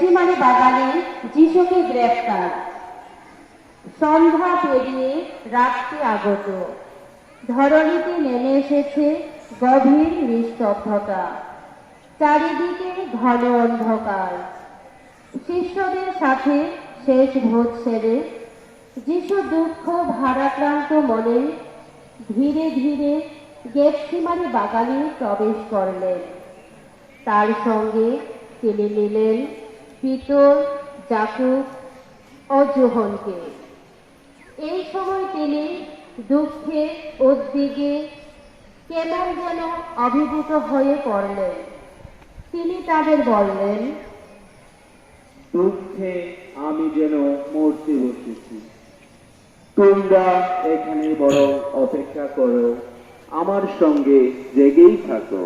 গেপসিমারি বাগানে যিশুকে গ্রেফতার। সন্ধ্যা পেরিয়ে রাত্রি আগত। ধরণীতে নেমে এসেছে গভীর নিস্তব্ধতা। চারিদিকে ঘন অন্ধকার। শিষ্যদের সাথে শেষ ভোজ সেরে যিশু দুঃখ ভারাক্রান্ত মনে ধীরে ধীরে গেপসিমারি বাগানে প্রবেশ করলেন। তার সঙ্গে তিনি নিলেন পিতর জাকুব ও জোহনকে। এই সময় তিনি দুঃখে উদ্বিগে কেমন যেন অভিভূত হয়ে পড়লেন। তিনি তাদের বললেন দুঃখে আমি যেন মরতে বসেছি। তোমরা এখানে বড় অপেক্ষা করো আমার সঙ্গে জেগেই থাকো।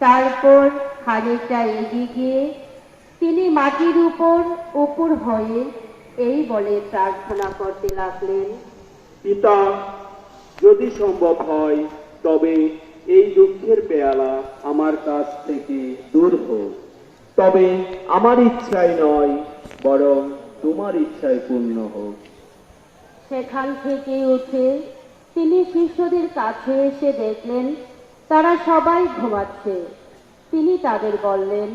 তারপর খানিকটা এগিয়ে গিয়ে তিনি মাটির উপর উপর হয়ে এই বলে প্রার্থনা করতে লাগলেন। পিতা যদি সম্ভব হয় তবে এই দুঃখের পেয়ালা আমার কাছ থেকে দূর হোক। তবে আমার ইচ্ছায় নয় বরং তোমার ইচ্ছায় পূর্ণ হোক। সেখান থেকে উঠে তিনি শিষ্যদের কাছে এসে দেখলেন তারা সবাই ঘুমাচ্ছে। তিনি তাদের বললেন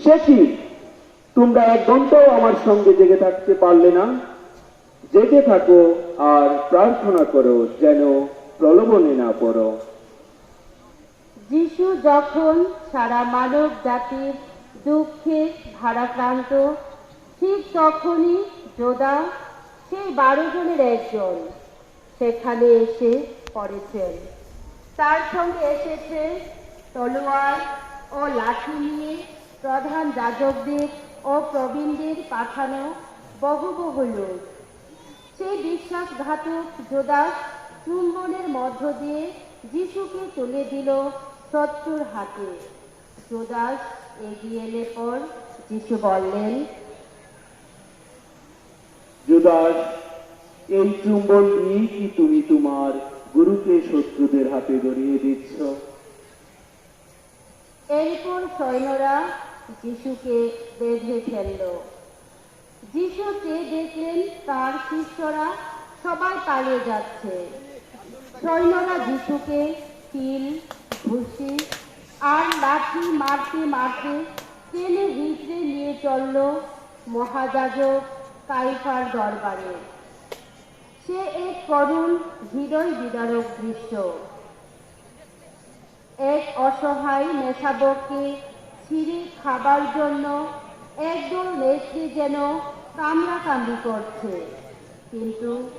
সে কি তোমরা এক ঘন্টাও আমার সঙ্গে জেগে থাকতে পারলে না। জেগে থাকো আর প্রার্থনা করো যেন প্রলোভনে না পড়ো। যিশু যখন সারা মানব জাতির দুঃখে ভারাক্রান্ত ঠিক তখনই যোদা সেই বারো জনের একজন সেখানে এসে পড়েছেন। তার সঙ্গে এসেছে তলোয়ার ও লাঠি নিয়ে প্রধান যাজকদের ও প্রবীণদের পাঠানো বহু বহু লোক। সেই বিশ্বাসঘাতক যোদাস চুম্বনের মধ্য দিয়ে যিশুকে তুলে দিল শত্রুর হাতে। যোদাস এগিয়ে এলে পর যিশু বললেন জুদাস এই চুম্বন দিয়ে কি তুমি তোমার গুরুকে শত্রুদের হাতে গড়িয়ে দিচ্ছ? এরপর সৈন্যরা যিশুকে বেঁধে ফেলল। যিশু চেয়ে দেখলেন তার শিষ্যরা সবাই পালিয়ে যাচ্ছে। সৈন্যরা যিশুকে তিল ঘুষি আর লাঠি মারতে মারতে টেনে হিঁচড়ে নিয়ে চলল মহাযাজক কাইফার দরবারে। সে এক করুণ হৃদয় বিদারক দৃশ্য। এক অসহায় মেশাবককে ছিঁড়ে খাবার জন্য একদল নেত্রী যেন কামড়াকামড়ি করছে। কিন্তু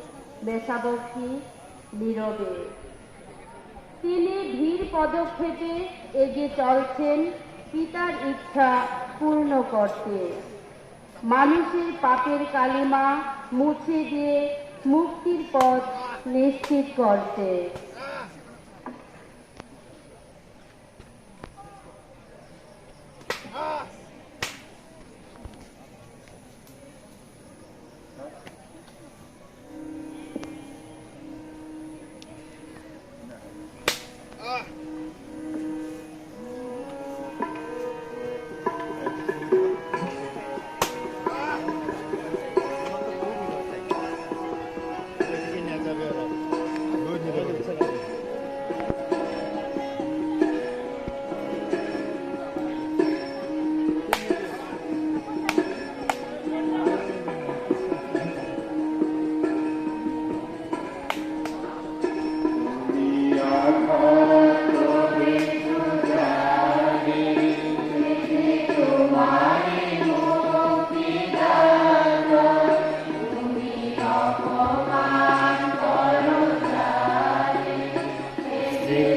মেশাবকটি নীরবে। তিনি ধীর পদক্ষেপে এগিয়ে চলছেন, পিতার ইচ্ছা পূর্ণ করতে। মানুষের পাপের কালিমা মুছে দিয়ে মুক্তির পথ নিশ্চিত করতে।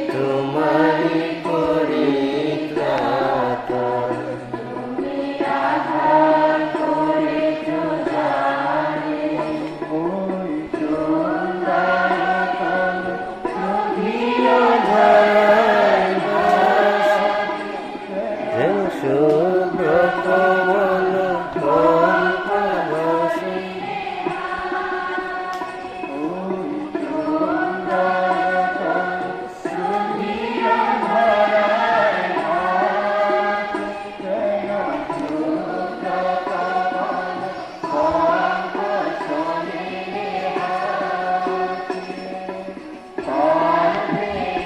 তোমারি